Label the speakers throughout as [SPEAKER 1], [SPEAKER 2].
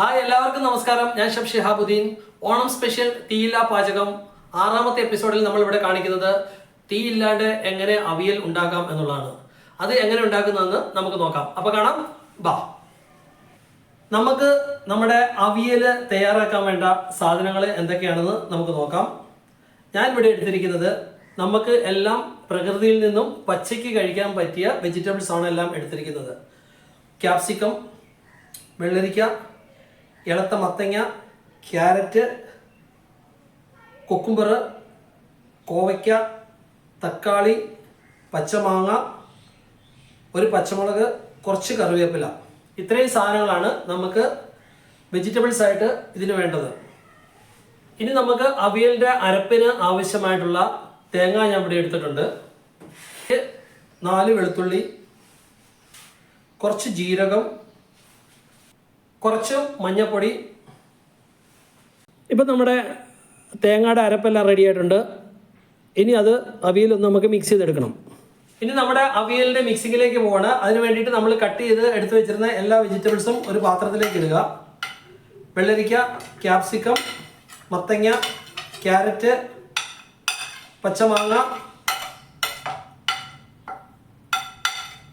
[SPEAKER 1] Hi എല്ലാവർക്കും നമസ്കാരം. ഞാൻ ഷബ് ഷിഹാബുദ്ദീൻ ഓണം സ്പെഷ്യൽ തീയില്ല പാചകം. ആറാമത്തെ എപ്പിസോഡിൽ നമ്മൾ ഇവിടെ കാണിക്കുന്നത് തീയില്ലാണ്ട് എങ്ങനെ അവിയൽ ഉണ്ടാക്കാം എന്നുള്ളതാണ്. അത് എങ്ങനെ ഉണ്ടാക്കുന്നതെന്ന് നമുക്ക് നോക്കാം. അപ്പൊ കാണാം. ബാ. നമുക്ക് നമ്മുടെ അവിയൽ തയ്യാറാക്കാൻ വേണ്ട സാധനങ്ങൾ എന്തൊക്കെയാണെന്ന് നമുക്ക് നോക്കാം. ഞാൻ ഇവിടെ എടുത്തിരിക്കുന്നത് നമുക്ക് എല്ലാം പ്രകൃതിയിൽ നിന്നും പച്ചയ്ക്ക് കഴിക്കാൻ പറ്റിയ വെജിറ്റബിൾസ് ആണ് എല്ലാം എടുത്തിരിക്കുന്നത്. ക്യാപ്സിക്കം വെള്ളരിക്ക ഇളത്ത മത്തങ്ങ ക്യാരറ്റ് കുക്കുംബർ കോവയ്ക്ക തക്കാളി പച്ചമാങ്ങ ഒരു പച്ചമുളക് കുറച്ച് കറിവേപ്പില. ഇത്രയും സാധനങ്ങളാണ് നമുക്ക് വെജിറ്റബിൾസ് ആയിട്ട് ഇതിന് വേണ്ടത്. ഇനി നമുക്ക് അവിയലിന്റെ അരപ്പിന് ആവശ്യമായിട്ടുള്ള തേങ്ങ ഞാൻ ഇവിടെ എടുത്തിട്ടുണ്ട്. നാല് വെളുത്തുള്ളി കുറച്ച് ജീരകം കുറച്ച് മഞ്ഞപ്പൊടി. ഇപ്പം നമ്മുടെ തേങ്ങയുടെ അരപ്പെല്ലാം റെഡി ആയിട്ടുണ്ട്. ഇനി അത് അവിയലൊന്ന് നമുക്ക് മിക്സ് ചെയ്തെടുക്കണം. ഇനി നമ്മുടെ അവിയലിന്റെ മിക്സിങ്ങിലേക്ക് പോവാണ്. അതിന് വേണ്ടിയിട്ട് നമ്മൾ കട്ട് ചെയ്ത് എടുത്തു വെച്ചിരുന്ന എല്ലാ വെജിറ്റബിൾസും ഒരു പാത്രത്തിലേക്ക് ഇടുക. വെള്ളരിക്ക ക്യാപ്സിക്കം മത്തങ്ങ ക്യാരറ്റ് പച്ചമാങ്ങ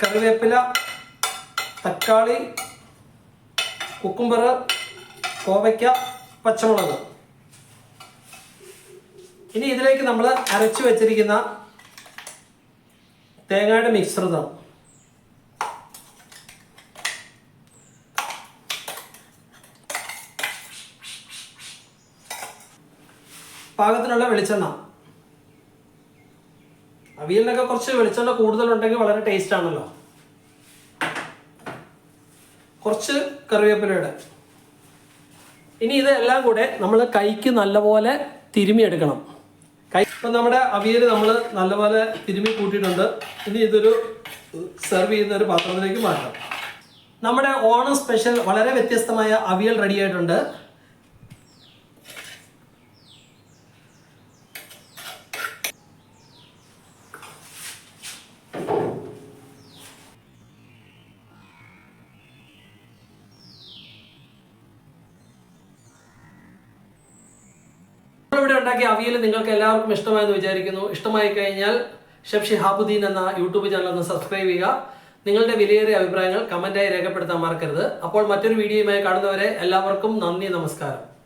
[SPEAKER 1] കറിവേപ്പില തക്കാളി കുക്കുംബർ കോവയ്ക്ക പച്ചമുളക്. ഇനി ഇതിലേക്ക് നമ്മൾ അരച്ചു വെച്ചിരിക്കുന്ന തേങ്ങയുടെ മിശ്രിതം പാകത്തിനുള്ള വെളിച്ചെണ്ണ. അവിയലിനൊക്കെ കുറച്ച് വെളിച്ചെണ്ണ കൂടുതലുണ്ടെങ്കിൽ വളരെ ടേസ്റ്റ് ആണല്ലോ. കുറച്ച് കറിവേപ്പിലയുടെ. ഇനി ഇതെല്ലാം കൂടെ നമ്മൾ കൈക്ക് നല്ലപോലെ തിരുമിയെടുക്കണം കൈ ഇപ്പം നമ്മുടെ അവിയൽ നമ്മൾ നല്ലപോലെ തിരുമി കൂട്ടിയിട്ടുണ്ട്. ഇനി ഇതൊരു സെർവ് ചെയ്യുന്ന ഒരു പാത്രത്തിലേക്ക് മാറ്റാം. നമ്മുടെ ഓണം സ്പെഷ്യൽ വളരെ വ്യത്യസ്തമായ അവിയൽ റെഡി ആയിട്ടുണ്ട്. ഇവിടെ ഉണ്ടാക്കിയ അവിയൽ നിങ്ങൾക്ക് എല്ലാവർക്കും ഇഷ്ടമായെന്ന് വിചാരിക്കുന്നു. ഇഷ്ടമായി കഴിഞ്ഞാൽ ഷെഫ് ഷിഹാബുദ്ദീൻ എന്ന യൂട്യൂബ് ചാനൽ ഒന്ന് സബ്സ്ക്രൈബ് ചെയ്യുക. നിങ്ങളുടെ വിലയേറിയ അഭിപ്രായങ്ങൾ കമന്റായി രേഖപ്പെടുത്താൻ മറക്കരുത്. അപ്പോൾ മറ്റൊരു വീഡിയോയുമായി കാണുന്നവരെ എല്ലാവർക്കും നന്ദി നമസ്കാരം.